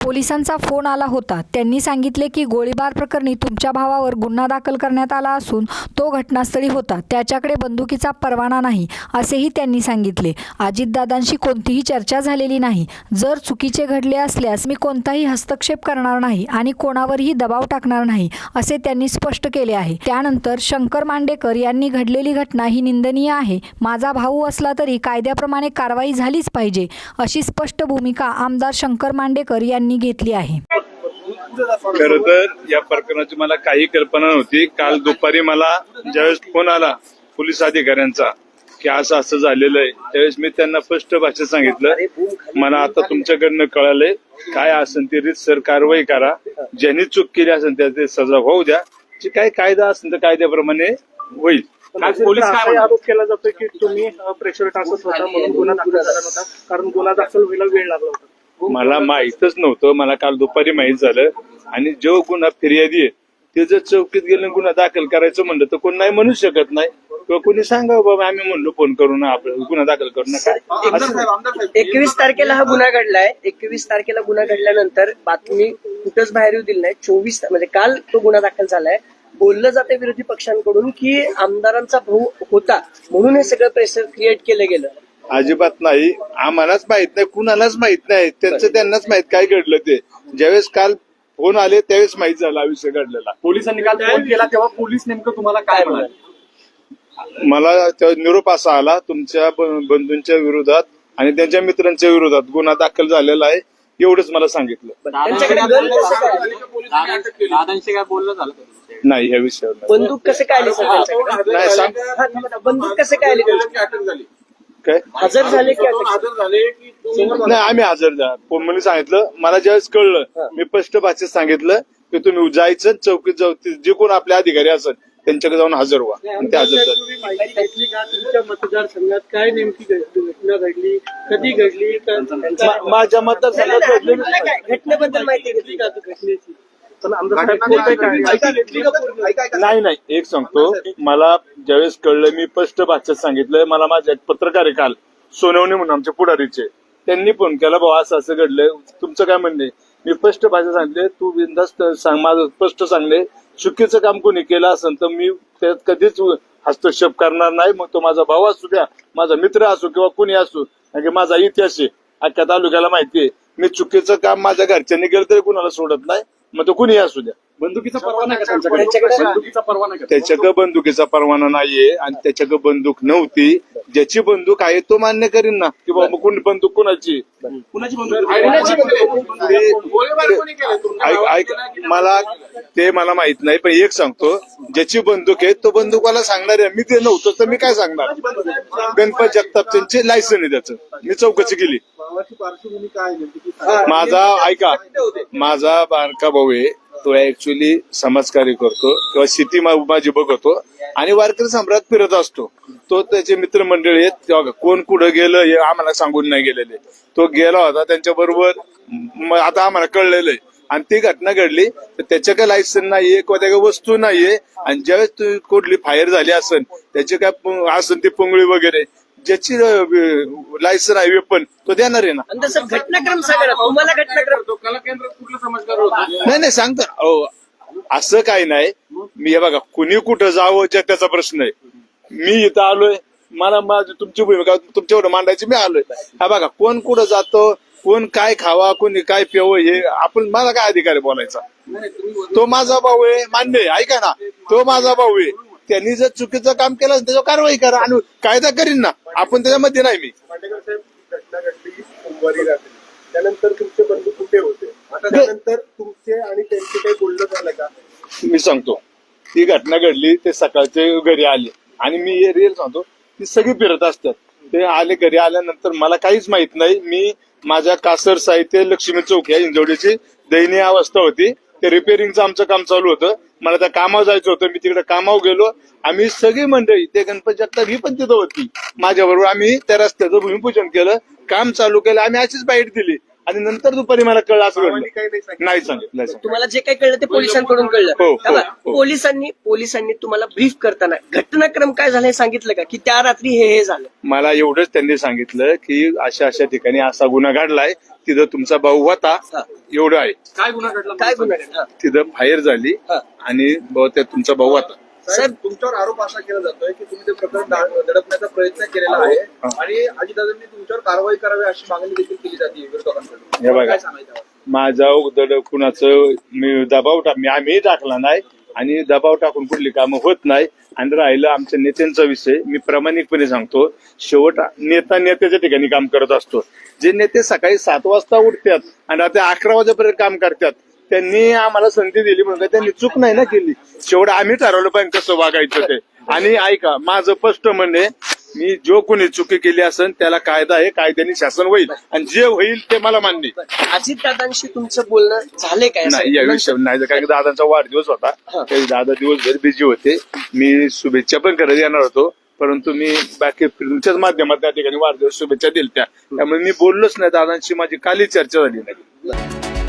पोलिसांचा फोन आला होता. त्यांनी सांगितले की गोळीबार प्रकरणी तुमच्या भावावर गुन्हा दाखल करण्यात आला असून तो घटनास्थळी होता. त्याच्याकडे बंदुकीचा परवाना नाही असेही त्यांनी सांगितले. अजितदादांशी कोणतीही चर्चा झालेली नाही. जर चुकीचे घडले असल्यास मी कोणताही हस्तक्षेप करणार नाही आणि कोणावरही दबाव टाकणार नाही असे त्यांनी स्पष्ट केले आहे. त्यानंतर शंकर मांडेकर यांनी घडलेली घटना ही निंदनीय आहे. माझा भाऊ असला तरी कायद्याप्रमाणे कारवाई झालीच पाहिजे अशी स्पष्ट भूमिका आमदार शंकर मांडेकर यांनी घेतली आहे. खर तर या प्रकरणाची मला काही कल्पना नव्हती. काल दुपारी मला ज्यावेळेस फोन आला पोलीस अधिकाऱ्यांचा की असं असं झालेलं आहे त्यावेळेस मी त्यांना स्पष्ट भाषेत सांगितलं मला आता तुमच्याकडनं कळालंय काय असेल ती रीतसर कारवाई करा. ज्यांनी चूक केली असेल त्याचे सजा होऊ द्या. जे काय कायदा असेल तर कायद्याप्रमाणे होईल. पोलीस काय आरोप केला जातोय की तुम्ही प्रेशर टाकत होता म्हणून गुन्हा दाखल झाला नव्हता कारण गुन्हा दाखल व्हायला वेळ लागला होता. मला माहीतच नव्हतं. मला काल दुपारी माहीत झालं. आणि जो गुन्हा फिर्यादी आहे ते जर चौकीत गेले गुन्हा दाखल करायचं म्हणलं तर कोण नाही म्हणू शकत नाही. किंवा कोणी सांगा बाबा आम्ही म्हणलो फोन करून आपलं गुन्हा दाखल करू नका. असं. एकवीस तारखेला हा गुन्हा घडलाय. एकवीस तारखेला गुन्हा घडल्यानंतर बातमी कुठंच बाहेर येऊ दिली नाही. चोवीस म्हणजे काल तो गुन्हा दाखल झालाय. बोललं जाते विरोधी पक्षांकडून की आमदारांचा भाऊ होता म्हणून हे सगळं प्रेशर क्रिएट केलं गेलं. अजिबात नाही आम्हालाच माहीत नाही कुणालाच माहीत नाही त्यांचं त्यांनाच माहीत काय घडलं ते ज्यावेळेस काल फोन आले त्यावेळेस माहीत झाला हा विषय घडलेला पोलिसांनी काल फोन केला तेव्हा पोलीस नेमकं तुम्हाला काय म्हणाले मला त्या निरोप असा आला तुमच्या ब- बंधूंच्या विरोधात आणि त्यांच्या मित्रांच्या विरोधात गुन्हा दाखल झालेला आहे एवढंच मला सांगितलं त्यांच्याकडे गन कसं काय दादांशी काय बोलणं झालं का तुमचं? नाही ह्या विषयावर नाही. बंदूक कसं काय आली सर त्यांच्याकडे नाही सांग हा, थांबा ना. बंदूक कसं काय आली त्यांच्याकडे? काय? हजर झाले की? नाही आम्ही हजर द्या पोमनी सांगितलं मला ज्यावेळेस कळलं मी स्पष्ट भाषेत सांगितलं की तुम्ही जायचं चौकीत जाऊ ते जे कोण आपले अधिकारी असेल त्यांच्याकडे जाऊन हजर व्हा. आणि ते हजर झाले. तुम्ही माहिती घेतली का? तुमच्या मतदारसंघात काय नेमकी घ- घटना घडली? कधी घडली? मा- माझ्या मतदारसंघात? घटनेबद्दल माहिती घेतली का घटनेची? नाही नाही एक सांगतो. मला ज्यावेळेस कळलं मी स्पष्ट भाषेत सांगितलं मला माझे एक पत्रकार आहे काल सोनवणे म्हणून आमचे पुढारीचे. त्यांनी फोन केला भाऊ असं असं घडलंय. तुमचं काय म्हणणे मी स्पष्ट भाषेत सांगितले तू बिंदास्त सांग माझं स्पष्ट सांगले चुकीचं काम कोणी केलं असेल तर मी त्यात कधीच हस्तक्षेप करणार नाही. मग तो माझा भाऊ असू द्या माझा मित्र असो किंवा कोणी असो कारण की माझा इतिहास आहे. अख्ख्या तालुक्याला माहिती आहे. मी चुकीचं काम माझ्या घरच्यांनी केलं तरी कुणाला सोडत नाही. मग तो कुणी असू द्या. बंदुकीचा परवाना का त्यांच्याकडे? बंदुकीचा परवाना का? त्याच्याकडे बंदुकीचा परवाना नाहीये आणि त्याच्याकडे बंदूक नव्हती. ज्याची बंदूक आहे तो मान्य करीन ना. की बाबा कोण बंदूक कुणाची? कुणाची बंदूक? बंदूक? मला ते मला माहीत नाही पण एक सांगतो. ज्याची बंदूक आहे तो बंदूकवाला सांगणार आहे. मी ते नव्हतं तर मी काय सांगणार? गणपत जगताप त्यांचे लायसन आहे त्याचं. मी चौकशी केली. माझा ऐका. माझा बारका भाऊ आहे. तो ऍक्च्युली समाजकार्य करतो किंवा शेती मा- माझी बघतो आणि वारकरी सम्राट फिरत असतो. तो त्याचे मित्रमंडळी आहेत कोण कुठं गेलं हे आम्हाला सांगून नाही गेलेले. तो गेला होता त्यांच्या बरोबर आता आम्हाला कळलेलं आहे आणि ती घटना घडली तर त्याच्या काय लायसन नाहीये किंवा त्या वस्तू नाहीये आणि ज्यावेळेस कुठली फायर झाली असेल त्याचे काय असन असेल ती पुंगळी वगैरे ज्याची लायसन आहे वेपन तो देणार आहे ना. आणि तसं घटनाक्रम सांगा तुम्हाला घटनाक्रम कला केंद्रात कुठलं समाजकार होता? नाही नाही सांगतो. अहो, असं काही नाही. मी हे बघा कुणी कुठं जावं जे त्याचा प्रश्न आहे. मी इथं आलोय. मला माझी तुमची भूमिका तुमच्यावर मांडायची मी आलोय. हा बघा कोण कुठं जातो कोण काय खावा कोणी काय प्यावं हे आपण मला काय अधिकार आहे बोलायचा? तो माझा भाऊ आहे मान्य आहे ऐका ना. तो माझा भाऊ आहे. त्यांनी जर चुकीचं काम केलं असेल, त्याच्यावर कारवाई करा आणि कायदा करीन ना. आपण त्याच्यामध्ये नाही मी. मांडेकर साहेब घटना घडली सोमवारी रात्री. त्यानंतर तुमचे बंधू कुठे होते? आता त्यानंतर तुमचे आणि त्यांचे काही बोलणं झालं का? मी सांगतो. ती घटना घडली ते सकाळचे घरी आले. आणि मी हे रिअल सांगतो ती सगळी फिरत असतात. ते आले घरी आल्यानंतर मला काहीच माहीत नाही. मी माझ्या कासर साहित्य लक्ष्मी चौक या इंजवडीची दयनीय अवस्था होती. ते रिपेअरिंगचं आमचं काम चालू होतं. मला त्या कामावर जायचं होतं. मी तिकडे कामावर गेलो. आम्ही सगळी मंडळी ते गणपती जगताप ही पण तिथं होती. माझ्या बरोबर आम्ही त्या रस्त्याचं भूमिपूजन केलं काम चालू केलं आम्ही अशीच बाईट दिली. आणि नंतर दुपारी मला कळलं असं घडलं. नाही सांगितलं. तुम्हाला जे काही कळलं ते पोलिसांकडून हो, कळलं. हो, का बा? हो. पोलिसांनी पोलिसांनी तुम्हाला ब्रीफ करताना घटनाक्रम काय झालं हे सांगितलं का? की त्या रात्री हे हे झालं? मला एवढंच त्यांनी सांगितलं की अशा अशा ठिकाणी असा गुन्हा घडलाय. तिथं तुमचा भाऊ होता. एवढं आहे काय गुन्हा घडला काय गुन्हा घडला? तिथं फायर झाली हा. आणि तुमचा भाऊ होता साहेब तुमच्यावर आरोप असा केला जातोय की तुम्ही ते प्रकरण दा- दडपण्याचा प्रयत्न केलेला आहे हा. आणि अजितदादांनी तुमच्यावर कारवाई करावी अशी मागणी देखील केली जाते विरोधकांकडून हे बघा. काय सांगायचं माझा उदड कुणाचं मी दबाव टाक मी आम्ही टाकला नाही आणि दबाव टाकून कुठली कामं होत नाही. आणि राहिलं आमच्या नेत्यांचा विषय. मी प्रामाणिकपणे सांगतो शेवट नेता नेत्याच्या ठिकाणी काम करत असतो. जे नेते सकाळी सात वाजता उठतात आणि रात्री अकरा वाजेपर्यंत काम करतात त्यांनी आम्हाला संधी दिली म्हणून त्यांनी चूक नाही ना केली. शेवट आम्ही ठरवलं पण कसं वागायचं ते. आणि ऐका माझं स्पष्ट म्हणणे मी जो कोणी चुकी केली असेल त्याला कायदा आहे कायद्याने शासन होईल. आणि जे होईल ते मला मान्य आहे. अजितदादांशी तुमचं बोलणं झालंय काय? नाही या विषय नाही. कारण दादांचा वाढदिवस होता. त्यावेळी दादा दिवसभर बिझी होते. मी शुभेच्छा पण करत येणार होतो. परंतु मी बाकी तुमच्याच माध्यमात त्या ठिकाणी वाढदिवस शुभेच्छा दिल्या त्यामुळे मी बोललोच नाही. दादांशी माझी काली चर्चा झाली नाही.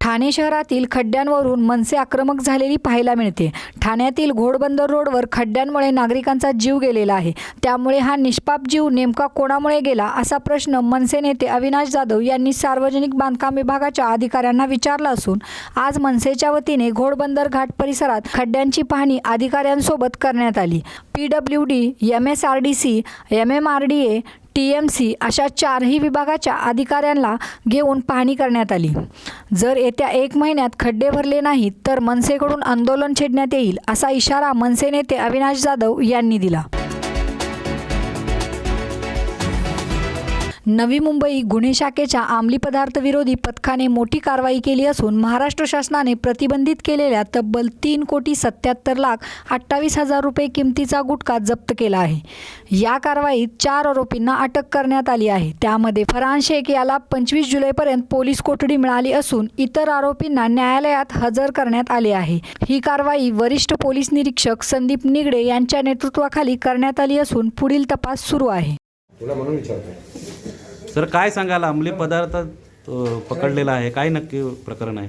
ठाणे शहरातील खड्ड्यांवरून मनसे आक्रमक झालेली पाहायला मिळते. ठाण्यातील घोडबंदर रोडवर खड्ड्यांमुळे नागरिकांचा जीव गेलेला आहे. त्यामुळे हा निष्पाप जीव नेमका कोणामुळे गेला असा प्रश्न मनसे नेते अविनाश जाधव यांनी सार्वजनिक बांधकाम विभागाच्या अधिकाऱ्यांना विचारला असून आज मनसेच्या वतीने घोडबंदर घाट परिसरात खड्ड्यांची पाहणी अधिकाऱ्यांसोबत करण्यात आली. P W D M S R D C M M R D A T M C अशा चारही विभागाच्या अधिकाऱ्यांना घेऊन पाहणी करण्यात आली. जर येत्या एक महिन्यात खड्डे भरले नाहीत तर मनसेकडून आंदोलन छेडण्यात येईल असा इशारा मनसे नेते अविनाश जाधव यांनी दिला. नवी मुंबई गुन्हे शाखेच्या अंमली पदार्थ विरोधी पथकाने मोठी कारवाई केली असून महाराष्ट्र शासनाने प्रतिबंधित केलेल्या तब्बल तीन कोटी सत्याहत्तर लाख अठ्ठावीस हजार रुपये किमतीचा गुटखा जप्त केला आहे. या कारवाईत चार आरोपींना अटक करण्यात आली आहे. त्यामध्ये फरहान शेख याला पंचवीस जुलैपर्यंत पोलीस कोठडी मिळाली असून इतर आरोपींना न्यायालयात हजर करण्यात आले आहे. ही कारवाई वरिष्ठ पोलीस निरीक्षक संदीप निगडे यांच्या नेतृत्वाखाली करण्यात आली असून पुढील तपास सुरू आहे. सर काय सांगाल? अंमली पदार्थ पकडलेला आहे. काय नक्की प्रकरण आहे?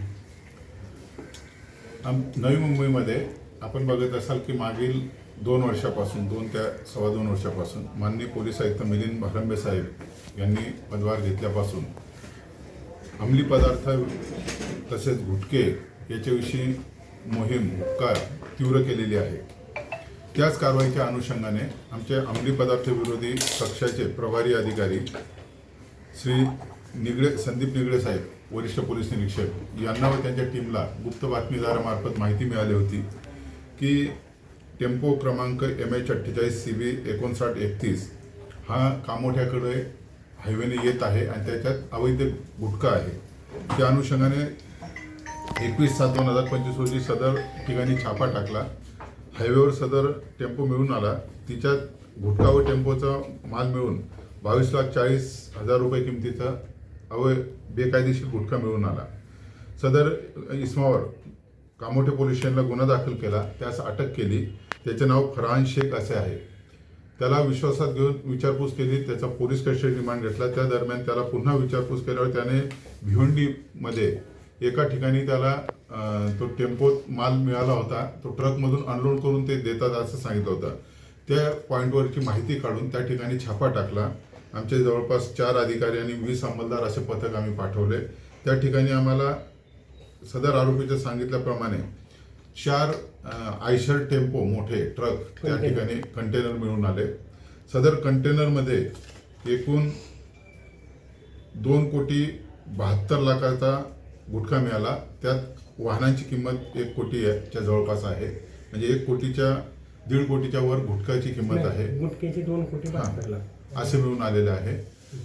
आम नवी मुंबईमध्ये आपण बघत असाल की मागील दोन वर्षापासून दोन त्या सव्वा दोन वर्षापासून माननीय पोलीस आयुक्त मिलिंद भालंबे साहेब यांनी पदभार घेतल्यापासून अंमली पदार्थ तसेच गुटके याच्याविषयी मोहीम उपकार तीव्र केलेली आहे. त्याच कारवाईच्या अनुषंगाने आमचे अंमली पदार्थ विरोधी कक्षाचे प्रभारी अधिकारी श्री निगडे संदीप निगडे साहेब वरिष्ठ पोलीस निरीक्षक यांना व त्यांच्या टीमला गुप्त बातमीदारामार्फत माहिती मिळाली होती की टेम्पो क्रमांक एम एच अठ्ठेचाळीस सी बी एकोणसाठ एकतीस हा कामोठ्याकडे हायवेने येत आहे आणि त्याच्यात अवैध गुटखा आहे. त्या अनुषंगाने एकवीस सात दोन हजार पंचवीस रोजी सदर ठिकाणी छापा टाकला. हायवेवर सदर टेम्पो मिळून आला. तिच्यात गुटखा व टेम्पोचा माल मिळून बावीस लाख चाळीस हजार रुपये किमतीचा अवय बेकायदेशीर गुटखा मिळून आला. सदर इस्मावर कामोठे पोलीस स्टेशनला गुन्हा दाखल केला. त्यास अटक केली. त्याचे नाव फरहान शेख असे आहे. त्याला विश्वासात घेऊन विचारपूस केली. त्याचा पोलीस कस्टडी रिमांड घेतला. त्या दरम्यान त्याला पुन्हा विचारपूस केल्यावर त्याने भिवंडीमध्ये एका ठिकाणी त्याला तो टेम्पोत माल मिळाला होता. तो ट्रकमधून अनलोड करून ते देतात असं सांगितलं होतं. त्या पॉईंटवरची माहिती काढून त्या ठिकाणी छापा टाकला. आमचे जवळपास चार अधिकारी आणि वीस अंमलदार असे पथक आम्ही पाठवले. त्या ठिकाणी आम्हाला सदर आरोपीच्या सांगितल्याप्रमाणे चार आयशर टेम्पो मोठे ट्रक त्या ठिकाणी कंटेनर मिळून आले. सदर कंटेनरमध्ये एकूण दोन कोटी बहात्तर लाखाचा गुटखा मिळाला. त्यात वाहनांची किंमत एक कोटी च्या जवळपास आहे. म्हणजे एक कोटीच्या दीड कोटीच्या वर गुटखाची किंमत आहे. गुटख्याची दोन कोटी बहात्तर लाख. असे मिळून आलेले आहे.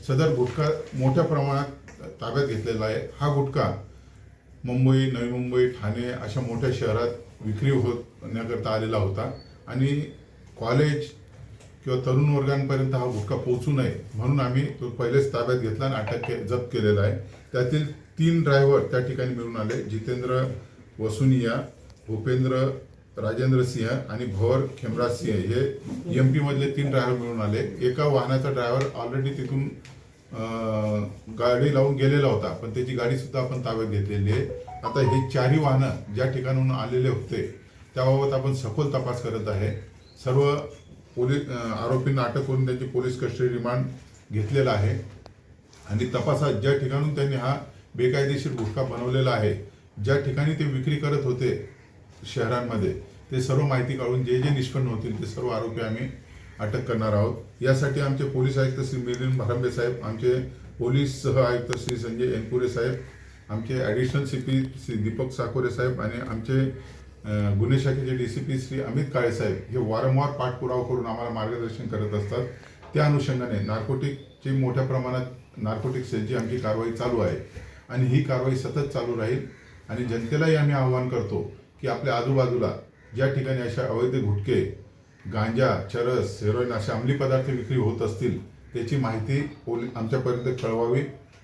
सदर गुटखा मोठ्या प्रमाणात ताब्यात घेतलेला आहे. हा गुटखा मुंबई नवी मुंबई ठाणे अशा मोठ्या शहरात विक्री होण्याकरता आलेला होता. आणि कॉलेज किंवा तरुण वर्गांपर्यंत हा गुटखा पोहोचू नये म्हणून आम्ही तो पहिलेच ताब्यात घेतला आणि अटक के जप्त केलेला आहे. त्यातील तीन ड्रायव्हर त्या ठिकाणी मिळून आले. जितेंद्र वसुनिया भूपेंद्र राजेंद्र सिंह आणि भोर खेमराज सिंह हे एम मधले तीन ड्रायव्हर मिळून आले. एका वाहनाचा ड्रायव्हर ऑलरेडी तिथून गाडी लावून गेलेला होता पण त्याची गाडी सुद्धा आपण ताब्यात घेतलेली आहे. आता हे चारही वाहनं ज्या ठिकाणाहून आलेले होते त्याबाबत आपण सखोल तपास करत आहे. सर्व पोलीस आरोपींना अटक करून त्यांची पोलीस कस्टडी रिमांड घेतलेला आहे. आणि तपासात ज्या ठिकाणून त्यांनी हा बेकायदेशीर गुटखा बनवलेला आहे ज्या ठिकाणी ते विक्री करत होते शहरांमध्ये. ते सर्व माहिती काढून जे जे निष्पन्न होतील ते सर्व आरोपी आम्ही अटक करणार आहोत. यासाठी आमचे पोलीस आयुक्त श्री मिलिंद भारंबे साहेब आमचे पोलीस सह आयुक्त श्री संजय एनपुरे साहेब आमचे additional C P Shri Deepak Sakore साहेब आणि आमचे गुन्हे शाखेचे D C P Shri Amit Kale साहेब हे वारंवार पाठपुरावा करून आम्हाला मार्गदर्शन करत असतात. त्या अनुषंगाने नार्कोटिकची मोठ्या प्रमाणात नार्कोटिक सेलची आमची कारवाई चालू आहे. आणि ही कारवाई सतत चालू राहील आणि जनतेलाही आम्ही आवाहन करतो की आपल्या आजूबाजूला ज्या ठिकाणी अशा अवैध गुटखे गांजा चरस हेरोईन असे अंमली पदार्थ विक्री होत असतील त्याची माहिती पोली आमच्यापर्यंत कळवावी.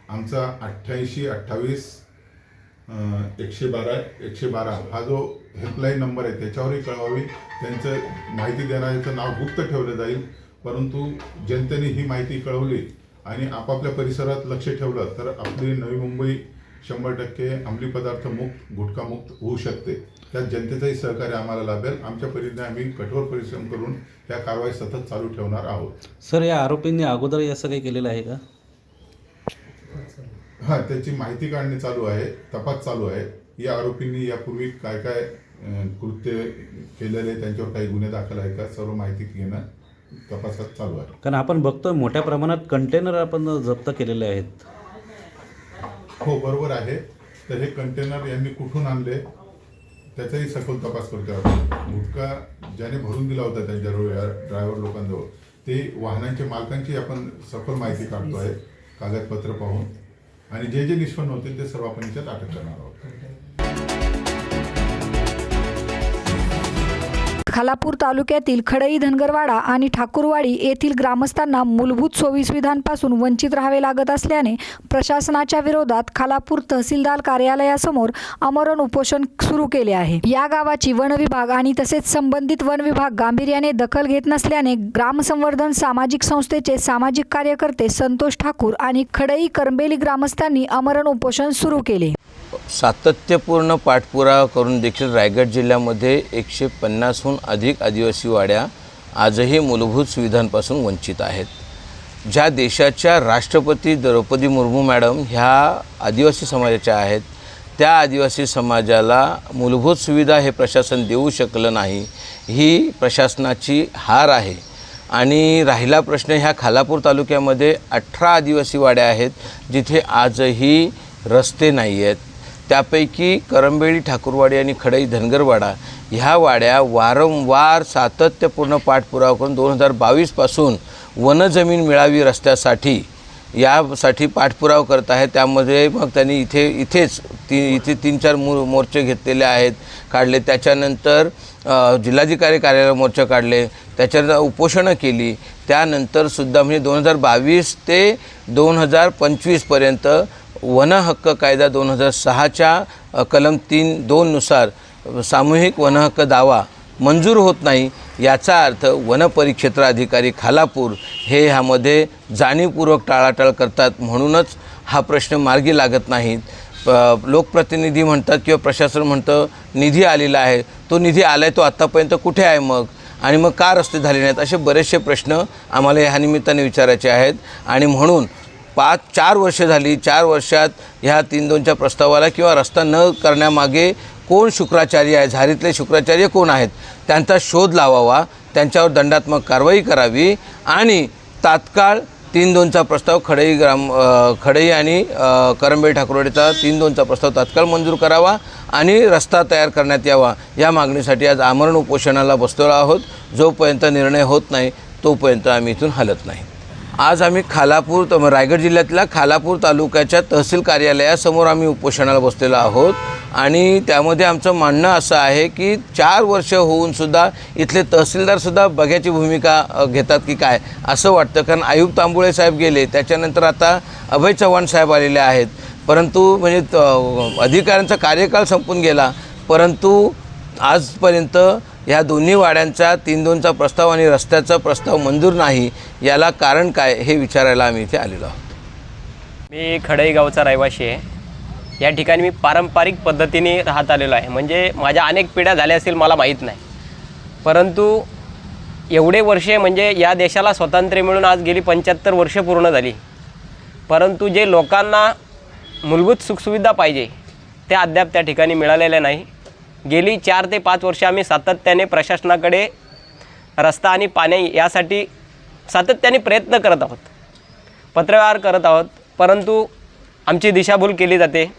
आमचा अठ्ठ्याऐंशी अठ्ठावीस एकशे बारा एकशे बारा हा जो हेल्पलाईन नंबर आहे त्याच्यावरही कळवावी. त्यांचं माहिती देणाऱ्याचं नाव गुप्त ठेवलं जाईल परंतु जनतेने ही माहिती कळवली आणि आपापल्या परिसरात लक्ष ठेवलं तर आपली नवी मुंबई शंभर टक्के अंमली पदार्थ मुक्त गुटखा मुक्त होऊ शकते. त्यात जनतेचंही सहकार्य आम्हाला लाभेल. आमच्या परीने आम्ही कठोर परिश्रम करून त्या कारवाई सतत चालू ठेवणार आहोत. सर या आरोपींनी अगोदर असं काही केलेलं आहे का? हा त्याची माहिती काढणे चालू आहे तपास चालू आहे. या आरोपींनी यापूर्वी काय काय कृत्य केलेले त्यांच्यावर काही गुन्हे दाखल आहे का सर्व माहिती घेणं तपासात चालू आहे. कारण आपण बघतोय मोठ्या प्रमाणात कंटेनर आपण जप्त केलेले आहेत. हो बरोबर आहे. तर हे कंटेनर यांनी कुठून आणले? त्याचाही सखोल तपास करतो आपण गुटखा ज्याने भरून दिला होता त्यांच्याजवळ या ड्रायव्हर लोकांजवळ ते वाहनांच्या मालकांची आपण सखोल माहिती काढतो आहे कागदपत्र पाहून. आणि जे जे निष्पन्न होतील ते सर्व आपण याच्यात अटक करणार आहोत. खालापूर तालुक्यातील खडई धनगरवाडा आणि ठाकूरवाडी येथील ग्रामस्थांना मूलभूत सोयीसुविधांपासून वंचित राहावे लागत असल्याने प्रशासनाच्या विरोधात खालापूर तहसीलदार कार्यालयासमोर आमरण उपोषण सुरू केले आहे. या गावाची वन विभाग आणि तसेच संबंधित वन विभाग गांभीर्याने दखल घेत नसल्याने ग्रामसंवर्धन सामाजिक संस्थेचे सामाजिक कार्यकर्ते संतोष ठाकूर आणि खडई करंबेली ग्रामस्थांनी आमरण उपोषण सुरू केले. सातत्यपूर्ण पाठपुरावा करून देखील रायगड जिल्ह्यामध्ये एकशे पन्नासहून अधिक आदिवासी वाड्या आजही मूलभूत सुविधांपासून वंचित आहेत. ज्या देशाच्या राष्ट्रपती द्रौपदी मुर्मू मॅडम ह्या आदिवासी समाजाच्या आहेत त्या आदिवासी समाजाला मूलभूत सुविधा हे प्रशासन देऊ शकलं नाही ही प्रशासनाची हार आहे. आणि राहिला प्रश्न ह्या खालापूर तालुक्यामध्ये अठरा आदिवासी वाड्या आहेत जिथे आजही रस्ते नाही आहेत त्यापैकी करंबेळी ठाकूरवाडी आणि खडई धनगरवाडा ह्या वाड्या वारंवार सातत्यपूर्ण पाठपुरावा करून दोन हजार बावीसपासून वनजमीन मिळावी रस्त्यासाठी यासाठी पाठपुरावा करत आहे त्यामध्ये मग त्यांनी इथे इथेच ती इथे तीन चार मो मोर्चे घेतलेले आहेत काढले. त्याच्यानंतर जिल्हाधिकारी कार्यालय मोर्चा काढले. त्याच्यानंतर उपोषणं केली. त्यानंतरसुद्धा म्हणजे दोन हजार बावीस ते दोन हजार पंचवीसपर्यंत वनहक्क कायदा दोन हजार सहाच्या कलम तीन दोननुसार सामूहिक वनहक्क दावा मंजूर होत नाही याचा अर्थ वनपरिक्षेत्र अधिकारी खालापूर हे ह्यामध्ये जाणीवपूर्वक टाळाटाळ करतात म्हणूनच हा प्रश्न मार्गी लागत नाहीत प- लोकप्रतिनिधी म्हणतात किंवा प्रशासन म्हणतं निधी आलेला आहे. तो निधी आला आहे तो आत्तापर्यंत कुठे आहे मग? आणि मग का रस्ते झाले नाहीत? असे बरेचसे प्रश्न आम्हाला ह्या निमित्ताने विचारायचे आहेत. आणि म्हणून पाच चार वर्ष झाली चार वर्षात ह्या तीन दोनच्या प्रस्तावाला किंवा रस्ता न करण्यामागे कोण शुक्राचार्य आहे झारीतले शुक्राचार्य कोण आहेत त्यांचा शोध लावावा त्यांच्यावर दंडात्मक कारवाई करावी आणि तात्काळ तीन दोनचा प्रस्ताव खडई ग्राम खडई आणि करंबे ठाकरोडेचा तीन दोनचा प्रस्ताव तात्काळ मंजूर करावा आणि रस्ता तयार करण्यात यावा या मागणीसाठी आज आमरण उपोषणाला बसलेलो आहोत. जोपर्यंत निर्णय होत नाही तोपर्यंत आम्ही इथून हलत नाही. आज आम्ही खालापूर त- रायगड जिल्ह्यातल्या खालापूर तालुक्याच्या तहसील कार्यालयासमोर आम्ही उपोषणाला बसलेलो आहोत. आणि त्यामध्ये आमचं म्हणणं असं आहे की चार वर्ष होऊनसुद्धा इथले तहसीलदारसुद्धा बघ्याची भूमिका घेतात की काय असं वाटतं. कारण आयुब तांबुळे साहेब गेले त्याच्यानंतर आता अभय चव्हाण साहेब आलेले आहेत. परंतु म्हणजे त- अधिकाऱ्यांचा कार्यकाळ संपून गेला. परंतु आजपर्यंत ह्या दोन्ही वाड्यांचा तीन दोनचा प्रस्ताव आणि रस्त्याचा प्रस्ताव मंजूर नाही याला कारण काय हे विचारायला आम्ही इथे आलेलो आहोत. मी खडई गावचा रहिवासी आहे. या ठिकाणी मी पारंपरिक पद्धतीने राहत आलेलो आहे. म्हणजे माझ्या अनेक पिढ्या झाल्या असतील मला माहीत नाही. परंतु एवढे वर्षे म्हणजे या देशाला स्वातंत्र्य मिळून आज गेली पंच्याहत्तर वर्ष पूर्ण झाली. परंतु जे लोकांना मूलभूत सुखसुविधा पाहिजे त्या अद्याप त्या ठिकाणी मिळालेल्या नाही. गेली चार ते पाच वर्ष आम्ही सातत्याने प्रशासनाकडे रस्ता आणि पाणी यासाठी सातत्याने प्रयत्न करत आहोत. पत्रव्यवहार करत आहोत परंतु आमची दिशाभूल केली जाते.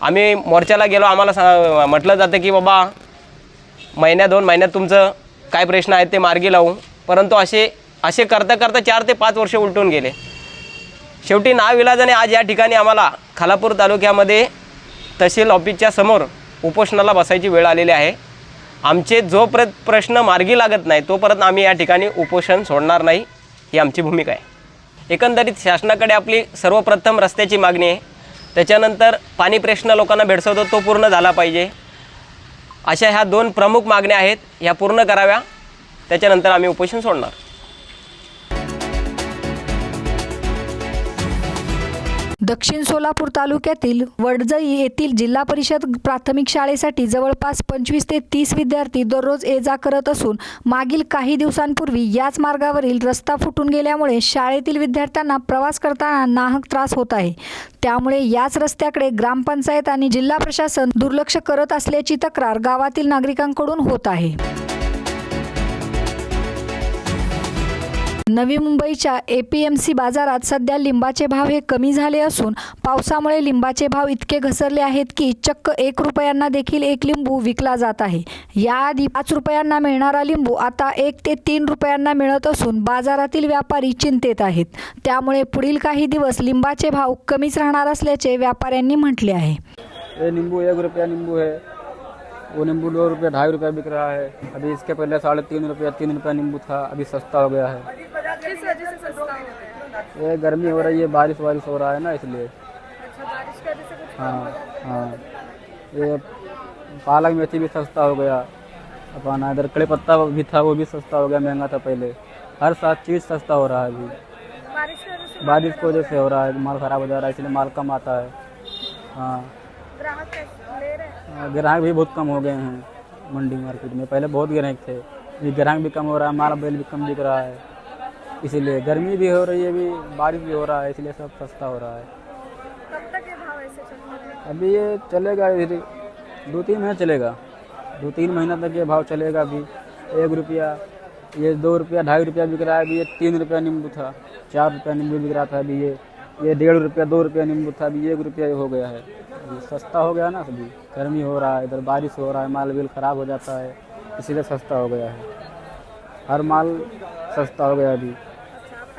आम्ही मोर्चाला गेलो आम्हाला सा म्हटलं जातं की बाबा महिन्या दोन महिन्यात तुमचं काय प्रश्न आहेत ते मार्गी लावू. परंतु असे असे करता करता चार ते पाच वर्ष उलटून गेले. शेवटी नाविलाजाने आज या ठिकाणी आम्हाला खालापूर तालुक्यामध्ये तहसील ऑफिसच्या समोर उपोषणाला बसायची वेळ आलेली आहे. आमचे जोपर्यंत प्रश्न मार्गी लागत नाही तोपर्यंत आम्ही या ठिकाणी उपोषण सोडणार नाही ही आमची भूमिका आहे. एकंदरीत शासनाकडे आपली सर्वप्रथम रस्त्याची मागणी आहे. त्याच्यानंतर पाणी प्रश्न लोकांना भेडसवतो तो पूर्ण झाला पाहिजे. अशा ह्या दोन प्रमुख मागण्या आहेत ह्या पूर्ण कराव्या. त्याच्यानंतर आम्ही उपोषण सोडणार. दक्षिण सोलापूर तालुक्यातील वडजई येथील जिल्हा परिषद प्राथमिक शाळेसाठी जवळपास पंचवीस ते तीस विद्यार्थी दररोज ये जा करत असून मागील काही दिवसांपूर्वी याच मार्गावरील रस्ता फुटून गेल्यामुळे शाळेतील विद्यार्थ्यांना प्रवास करताना नाहक त्रास होत आहे. त्यामुळे याच रस्त्याकडे ग्रामपंचायत आणि जिल्हा प्रशासन दुर्लक्ष करत असल्याची तक्रार गावातील नागरिकांकडून होत आहे. नवी मुंबईच्या ए पी एम सी बाजारात सध्या लिंबाचे भाव हे कमी झाले असून पावसामुळे लिंबाचे भाव इतके घसरले आहेत की चक्क एक रुपयांना देखील एक लिंबू विकला जात आहे. याआधी पाच रुपयांना मिळणारा लिंबू आता एक ते तीन रुपयांना मिळत असून बाजारातील व्यापारी चिंतेत आहेत. त्यामुळे पुढील काही दिवस लिंबाचे भाव कमीच राहणार असल्याचे व्यापाऱ्यांनी म्हटले आहे. लिंबू एक रुपया लिंबू आहे. वो नींबू दो रुपया ढाई रुपया बिक रहा है। अभी इसके पहले साढ़े तीन रुपया तीन रुपया नींबू था अभी सस्ता हो गया है। ये गर्मी हो रही है बारिश वारिश हो रहा है ना इसलिए। हाँ हाँ। ये पालक मेथी भी सस्ता हो गया। अपना इधर कड़े पत्ता भी था वो भी सस्ता हो गया महँगा था पहले। हर साथ चीज़ सस्ता हो रहा है अभी। बारिश की वजह से हो रहा है माल ख़राब हो जा रहा है इसलिए माल कम आता है। हाँ। हाँ, ग्राहक भी बहुत कम हो गए हैं मंडी मार्केट में। पहले बहुत ग्राहक थे। अभी ग्राहक भी कम हो रहा है माल बेल भी कम बिक रहा है। इसीलिए गर्मी भी हो रही है अभी बारिश भी हो रहा है इसलिए सब सस्ता हो रहा है? अभी ये चलेगा इधर दो तीन महीना चलेगा। दो तीन महीना तक ये भाव चलेगा अभी। एक रुपया ये दो रुपया ढाई रुपया बिक रहा है अभी ये तीन रुपया नींबू था चार रुपया नींबू बिक रहा था अभी ये। ये डेढ़ रुपया दो रुपया नींबू था अभी एक रुपया हो गया है। सस्ता हो गया ना अभी गर्मी हो रहा है इधर बारिश हो रहा है माल बिल ख़राब हो जाता है इसीलिए सस्ता हो गया है। हर माल सस्ता हो गया अभी।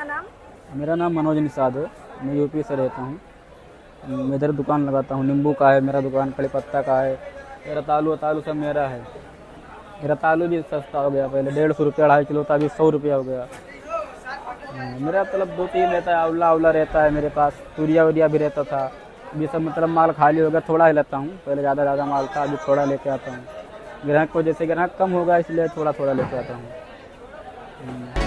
नाम? मेरा नाम मनोज निषाद है। मैं यूपी से रहता हूँ। मैं इधर दुकान लगाता हूँ नींबू का है मेरा दुकान कड़ी पत्ता का है मेरा तालू तालू सब मेरा है। मेरा तालू भी सस्ता हो गया पहले डेढ़ सौ रुपया अढ़ाई किलो था अभी सौ रुपया हो गया। मेरा मतलब दो तीन रहता है अवला आंवला रहता है मेरे पास, तूरिया उरिया भी रहता था। ये सब मतलब माल खाली हो गया, थोड़ा ही लेता हूँ, पहले ज़्यादा ज़्यादा माल था, अभी थोड़ा लेके आता हूँ। ग्राहक को जैसे ग्राहक कम होगा, इसलिए थोड़ा थोड़ा लेके आता हूँ।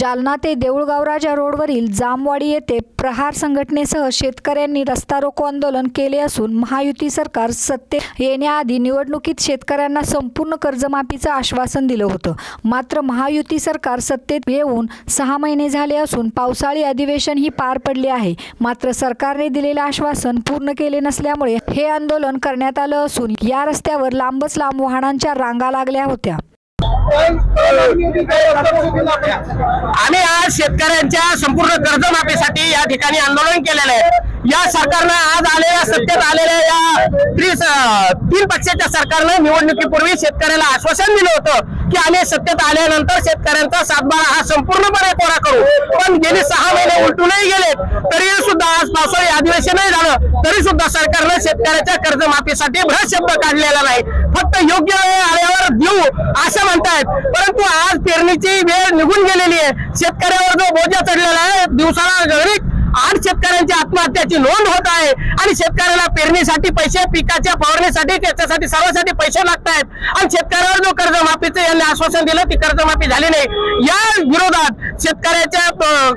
जालना ते देऊळगाव राजा रोडवरील जामवाडी येथे प्रहार संघटनेसह शेतकऱ्यांनी रस्ता रोको आंदोलन केले असून महायुती सरकार सत्तेत येण्याआधी निवडणुकीत शेतकऱ्यांना संपूर्ण कर्जमाफीचं आश्वासन दिलं होतं. मात्र महायुती सरकार सत्तेत येऊन सहा महिने झाले असून पावसाळी अधिवेशन ही पार पडले आहे. मात्र सरकारने दिलेलं आश्वासन पूर्ण केले नसल्यामुळे हे आंदोलन करण्यात आलं असून या रस्त्यावर लांबच लांब वाहनांच्या रांगा लागल्या होत्या. आम्ही आज शेतकऱ्यांच्या संपूर्ण कर्जमाफीसाठी या ठिकाणी आंदोलन केलेलं आहे. या सरकारनं आज आलेल्या सत्तेत आलेल्या या त्रिस तीन पक्षाच्या सरकारनं निवडणुकीपूर्वी शेतकऱ्याला आश्वासन दिलं होतं की आम्ही सत्तेत आल्यानंतर शेतकऱ्यांचा सातबारा हा संपूर्णपणे कोरा करू. पण गेले सहा महिने उलटूनही गेले तरी सुद्धा आज पावसाळी अधिवेशनही झालं. तरी सुद्धा सरकारनं शेतकऱ्याच्या कर्जमाफीसाठी भर शब्द काढलेला नाही. फक्त योग्य वेळ आल्यावर देऊ असं म्हणतायत. परंतु आज पेरणीची वेळ निघून गेलेली आहे. शेतकऱ्यावर जो बोजा चढलेला आहे दिवसाला गणित आठ शेतकऱ्यांची आत्महत्याची नोंद होत आहे. आणि शेतकऱ्याला पेरणीसाठी पैसे पिकाच्या फवारणीसाठी त्याच्यासाठी सर्वांसाठी पैसे लागत आहेत. आणि शेतकऱ्यावर जो कर्जमाफीचं यांनी आश्वासन दिलं ती कर्जमाफी झाली नाही. या विरोधात शेतकऱ्याच्या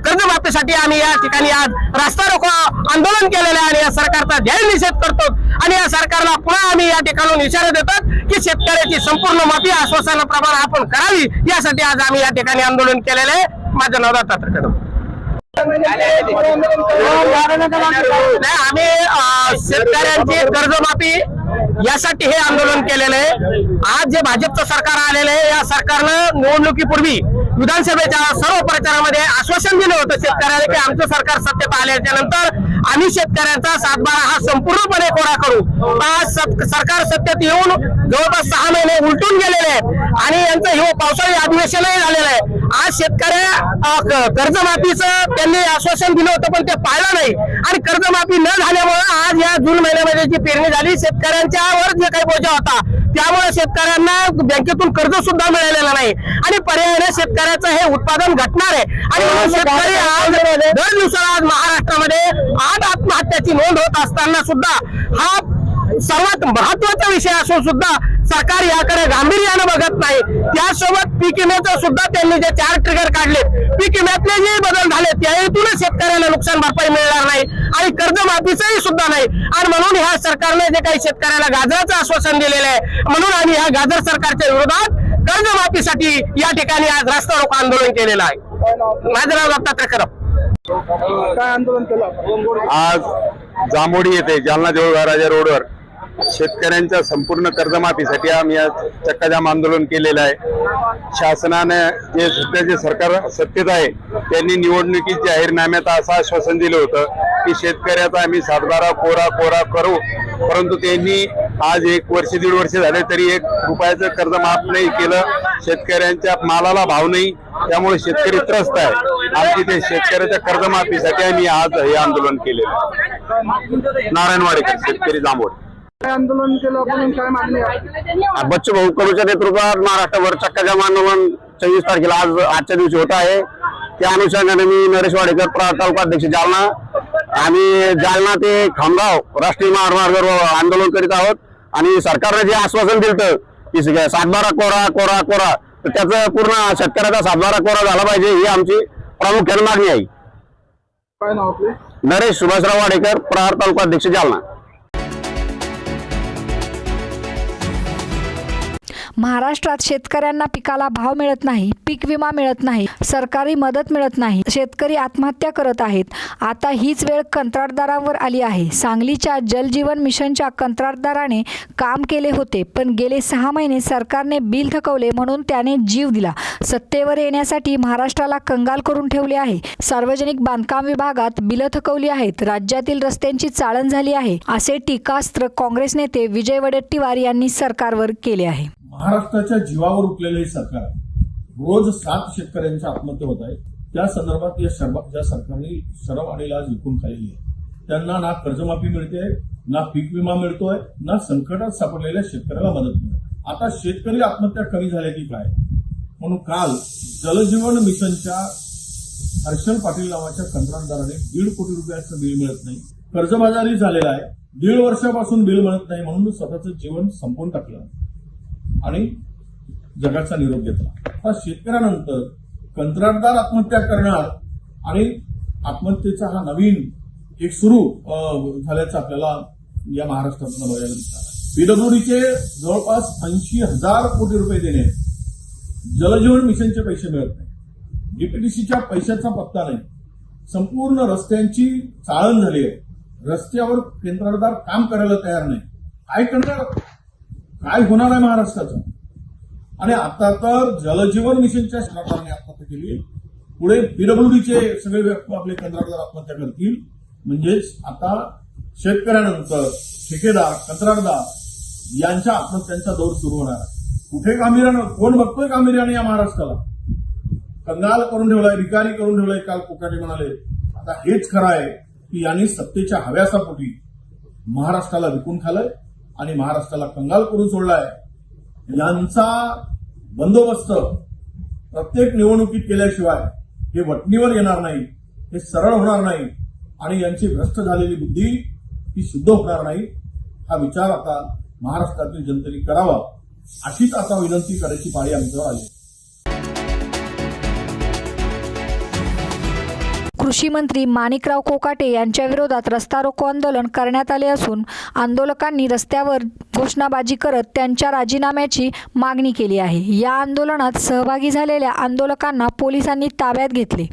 कर्जमाफीसाठी आम्ही या ठिकाणी आज रास्ता रोको आंदोलन केलेलं आहे आणि या सरकारचा जाहीर निषेध करतो. आणि या सरकारला पुन्हा आम्ही या ठिकाणून इशारा देतात की शेतकऱ्याची संपूर्ण माफी आश्वासनाप्रमाणे आपण करावी. यासाठी आज आम्ही या ठिकाणी आंदोलन केलेलं आहे. माझं नाव दत्तात्रय कदम. आम्ही शेतकऱ्यांची कर्जमाफी यासाठी हे आंदोलन केलेलं आहे. आज जे भाजपचं सरकार आलेलं आहे या सरकारनं निवडणुकीपूर्वी विधानसभेच्या सर्व प्रचारामध्ये आश्वासन दिलं होतं शेतकऱ्याला की आमचं सरकार सत्तेत आल्याच्यानंतर आम्ही शेतकऱ्यांचा सातबारा हा संपूर्णपणे कोरा करू. आज सरकार सत्तेत येऊन जवळपास सहा महिने उलटून गेलेले आहेत आणि यांचं हे पावसाळी अधिवेशनही झालेलं आहे. आज शेतकऱ्या कर्जमाफीचं त्यांनी आश्वासन दिलं होतं पण ते पाळलं नाही. आणि कर्जमाफी न झाल्यामुळे आज या जून महिन्यामध्ये जी पेरणी झाली शेतकऱ्यांच्यावर जे काही बोजा होता त्यामुळे शेतकऱ्यांना बँकेतून कर्ज सुद्धा मिळालेलं नाही. आणि पर्यायाने शेतकऱ्याचं हे उत्पादन घटणार आहे. आणि म्हणून शेतकरी आज दर दिवसाला आज महाराष्ट्रामध्ये आठ आत्महत्याची नोंद होत असताना सुद्धा हा सर्वात महत्त्वाचा विषय असून सुद्धा सरकार याकडे गांभीर्यानं बघत नाही. त्यासोबत पीक विम्याचं सुद्धा त्यांनी जे चार ट्रिगर काढलेत पीक विम्यातले जे बदल झाले त्यातूनच शेतकऱ्याला नुकसान भरपाई मिळणार नाही आणि कर्जमाफीचंही सुद्धा नाही. आणि म्हणून ह्या सरकारने जे काही शेतकऱ्याला गाजराचं आश्वासन दिलेलं आहे म्हणून आम्ही ह्या गाजर सरकारच्या विरोधात कर्जमाफीसाठी या ठिकाणी आज रास्ता रोको आंदोलन केलेलं आहे. माझं नाव दत्तात्रय करप काय आंदोलन केलं आपण? आज जांभोडी येथे जालना देऊळगाव राजा रोडवर शेतकऱ्यांच्या संपूर्ण कर्जमाफीसाठी आम्ही आज चक्काजाम आंदोलन केलेलं आहे. शासनाने जे सध्याचे सरकार सत्तेत आहे त्यांनी निवडणुकीत जाहीरनाम्यात असं आश्वासन दिलं होतं की शेतकऱ्याचा आम्ही सातबारा कोरा कोरा करू. परंतु त्यांनी आज एक वर्ष दीड वर्ष झाले तरी एक रुपयाचं कर्ज माफ नाही केलं. शेतकऱ्यांच्या मालाला भाव नाही. त्यामुळे शेतकरी त्रस्त आहे. आमची ते शेतकऱ्याच्या कर्जमाफीसाठी आम्ही आज हे आंदोलन केलेलं नारायणवाडीकर नारायण शेतकरी जांभोड आंदोलन केलं? आपण काय मागणी बच्चू भाऊ कडूच्या नेतृत्वात महाराष्ट्रभर चक्काजाम आंदोलन चोवीस तारखेला आज आजच्या दिवशी होत आहे. त्या अनुषंगाने मी नरेश वाडेकर तालुका अध्यक्ष जालना आम्ही जालना ते खामगाव राष्ट्रीय महामार्गावर आंदोलन करीत आहोत. आणि सरकारने जे आश्वासन दिलं की सातबारा कोरा कोरा कोरा तर त्याचं पूर्ण शेतकऱ्याचा सातबारा कोरा झाला पाहिजे ही आमची प्रामुख्याने मागणी आहे. नरेश सुभाषराव वाडेकर प्रहार तालुका अध्यक्ष जालना. महाराष्ट्रात शेतकऱ्यांना पिकाला भाव मिळत नाही पीक विमा मिळत नाही सरकारी मदत मिळत नाही शेतकरी आत्महत्या करत आहेत. आता हीच वेळ कंत्राटदारावर आली आहे. सांगलीच्या जलजीवन मिशनच्या कंत्राटदाराने काम केले होते पण गेले सहा महिने सरकारने बिल थकवले म्हणून त्याने जीव दिला. सत्तेवर येण्यासाठी महाराष्ट्राला कंगाल करून ठेवले आहे. सार्वजनिक बांधकाम विभागात बिलं थकवली आहेत. राज्यातील रस्त्यांची चाळण झाली आहे असे टीकास्त्र काँग्रेस नेते विजय वडेट्टीवार यांनी सरकारवर केले आहे. महाराष्ट्राच्या जीवावर उठलेले हे सरकार रोज सात शेतकऱ्यांच्या आत्महत्या होत आहेत त्या संदर्भात या सर्व ज्या सरकारने शरम आणि आज विकून खाल्लेली आहे. त्यांना ना कर्जमाफी मिळते ना पीक विमा मिळतोय ना संकटात सापडलेल्या शेतकऱ्याला मदत मिळते. आता शेतकरी आत्महत्या कमी झाल्या की काय? म्हणून काल जलजीवन मिशनच्या हर्षल पाटील नावाच्या कंत्राटदाराने दीड कोटी रुपयाचं बिल मिळत नाही. कर्जबाजारी झालेला आहे. दीड वर्षापासून बिल मिळत नाही म्हणून स्वतःचं जीवन संपवून टाकलं. आणि जगाचा निरोप घेतला. हा शेतकऱ्यानंतर कंत्राटदार आत्महत्या करणार आणि आत्महत्येचा हा नवीन एक सुरू झाल्याचं आपल्याला या महाराष्ट्रातून बघायला दिसणार पीडब्ल्यूडीचे जवळपास ऐंशी हजार कोटी रुपये देणे जलजीवन मिशनचे पैसे मिळत नाही. डीपीडीसीच्या पैशाचा पत्ता नाही. संपूर्ण रस्त्यांची चाळण झाली आहे. रस्त्यावर कंत्राटदार काम करायला तयार नाही. काय करणार? काय होणार आहे महाराष्ट्राचं? आणि आता तर जलजीवन मिशनच्या सरकारने आत्महत्या केली. पुढे पीडब्ल्यूडीचे सगळे व्यक्ती आपले कंत्राटदार आत्महत्या करतील. म्हणजेच आता शेतकऱ्यानंतर ठेकेदार कंत्राटदार यांच्या आत्महत्यांचा दौर सुरू होणार आहे. कुठे कामिरानं कोण बघतोय गांभीर्याने या महाराष्ट्राला? कंगाल करून ठेवलाय रिकारी करून ठेवलाय काल कोकाटे म्हणाले. आता हेच खरं आहे की यांनी सत्तेच्या हव्यासापोटी महाराष्ट्राला विकून खालंय. आणि महाराष्ट्राला कंगाल करून सोडलाय यांचा बंदोबस्त प्रत्येक निवडणुकीत केल्याशिवाय हे वटणीवर येणार नाही हे सरळ होणार नाही आणि यांची भ्रष्ट झालेली बुद्धी ही शुद्ध होणार नाही हा विचार आता महाराष्ट्रातील जनतेने करावा अशीच आता विनंती करायची पाळी आमच्यावर आली. कृषी मंत्री माणिकराव कोकाटे यांच्या विरोधात रस्ता रोको आंदोलन करण्यात आले असून आंदोलकांनी रस्त्यावर घोषणाबाजी करत त्यांच्या राजीनाम्याची मागणी केली आहे. या आंदोलनात सहभागी झालेल्या आंदोलकांना पोलिसांनी ताब्यात घेतले.